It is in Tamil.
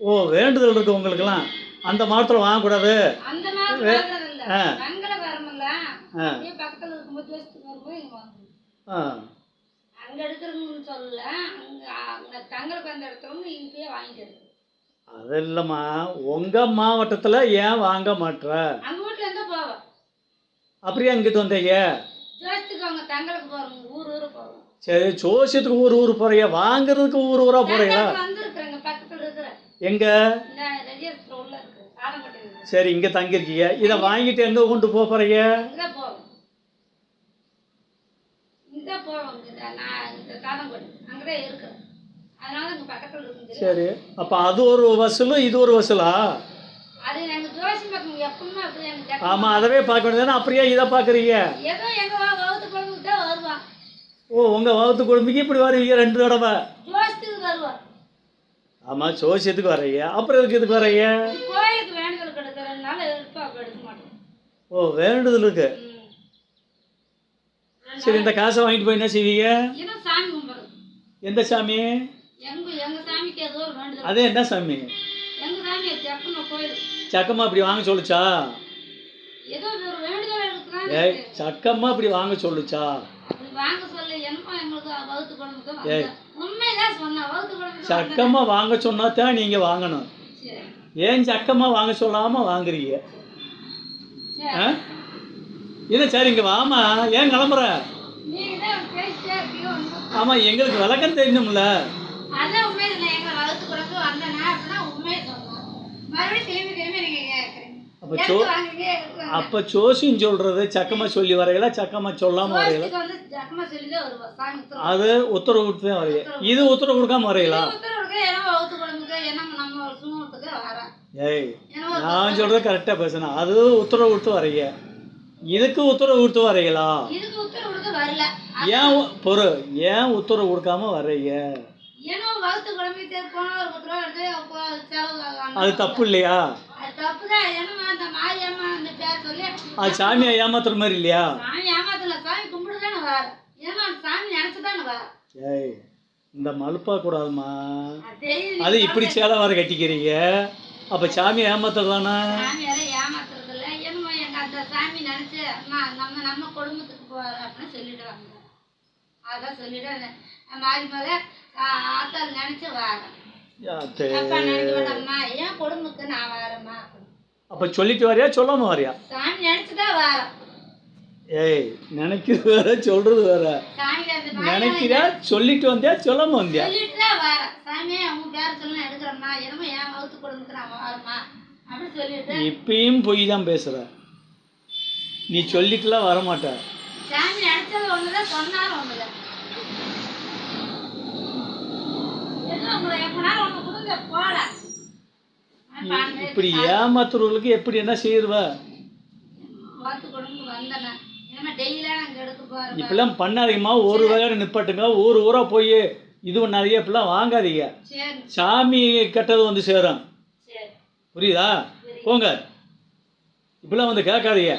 ஓ வேண்டுதல் இருக்கு உங்களுக்கெல்லாம். அந்த மரத்தில் வாங்கக்கூடாது ஆ. ஆ. ஆ. அங்க எடுக்கிறவங்கன்னு சொல்லல. அங்க அங்க தங்களுக்கு அந்த இடத்துலன்னு இங்கேயே வாங்கிக்கிறது அது இல்லைம்மா. உங்கள் மாவட்டத்தில் ஏன் வாங்க அங்க வீட்டுல போவேன் அப்படியே அங்கிட்டு வந்தீங்க? தங்களுக்கு போறவங்க ஊர் ஊர் போவோம் சரி ஜோசியத்துக்கு ஊர் ஊர் போறீங்க வாங்குறதுக்கு ஊர் ஊரா போறீங்களா வந்துருக்குறேங்க பக்கத்துல இருக்கிற. எங்க? சரி இங்க தங்கியிருக்கீங்க. இதை வாங்கிட்டு எங்க கொண்டு போக போறீங்க? சரி அப்ப அது ஒரு வசூலு இது ஒரு வசூலா? ஆமா அதவே பார்க்க வேண்டியதானே அப்படியே இதை பாக்குறீங்க ஏதோ எங்க வா- வகுத்து குழம்புக்கு தான் வருவான் ஓ உங்க வகுத்து குடும்பிக்கு இப்படி வருவீங்க ரெண்டு தடவை? ஜோசத்துக்கு வருவான் ஆமா ஜோசியத்துக்கு வர்றீங்க. அப்புறம் எதுக்கு இதுக்கு வேண்டுதல் மாட்டோம். ஓ வேண்டுதலுக்கு ம். சரி இந்த காசை வாங்கிட்டு போய் என்ன செய்வீங்க? எந்த சாமி? வேண்டுதல். அதே என்ன சாமி? சக்கம்மா இப்படி வாங்க சொல்லுச்சா? வேண்டுதல் சக்கம்மா இப்படி வாங்க சொல்லுச்சா? அப்படி வாங்க சொன்னா தான் நீங்க வாங்கணும். ஏன் சக்கம்மா வாங்க சொல்லாம வாங்குறீங்க? ஆ? என்ன சரி இங்க வாமா. ஏன் கிளம்புற? நீங்க தான் பேசிட்டே இருக்கீங்க ஒண்ணும் ஆமா எங்களுக்கு விளக்கம் தெரியணும்ல அதான் உண்மை இல்லை எங்க வகுத்து குழம்பு வந்தேனா அப்படின்னா உண்மையை சொன்னேன் மறுபடியும் திரும்பி திரும்பி கேட்குறீங்க அப்ப சோ? அப்ப ஜோசியம் சொல்றது சக்கம்மா சொல்லி வரையில சக்கம்மா சொல்லாம வரையில. அது உத்தரவு கொடுத்து தான் வரைய இது உத்தரவு கொடுக்காம வரையலா? ஏய் நான் சொல்றது கரெக்டா பேசணும் அது உத்தரவு கொடுத்து வரைய. இதுக்கு உத்தரவு கொடுத்து வரையலா? ஏன் பொறு ஏன் உத்தரவு கொடுக்காம வரைய. அது தப்பு இல்லையா? சாமியை ஏமாத்துற மாதிரி இல்லையா? ஏய் இந்த மலுப்பா கூடாதுமா அது இப்படி சேலை வர கட்டிக்கிறீங்க. அப்ப சாமி ஏமாத்துறதானா? அதான் சொல்லிட்டு மாறி மேல ஆத்தாள் நினைச்சு வரேன். அப்பா சொல்லிட்டு வரியா சொல்லாம வரியா? ஏய் நினைக்கிறது வேற சொல்றது வேற. நினைக்கிறியா சொல்லிட்டு வந்தியா சொல்லாம வந்தியா? இப்பயும் பொய் தான் பேசுற. நீ சொல்லிட்டுலாம் வர மாட்ட சாமி நினைச்சது ஒண்ணுதான் சொன்னாலும் ஒண்ணுதான். இப்படி ஏமாத்துறவங்களுக்கு எப்படி என்ன செய்யறவ? இப்படிலாம் பண்ணாதீங்கம்மா ஒரு வேலை நிப்பாட்டுங்க. ஊர் ஊரா போய் இது பண்ணாதீங்க இப்படிலாம் வாங்காதீங்க. சாமி கெட்டது வந்து சேரும். சரி. புரியுதா? போங்க. இப்படிலாம் வந்து கேட்காதீங்க.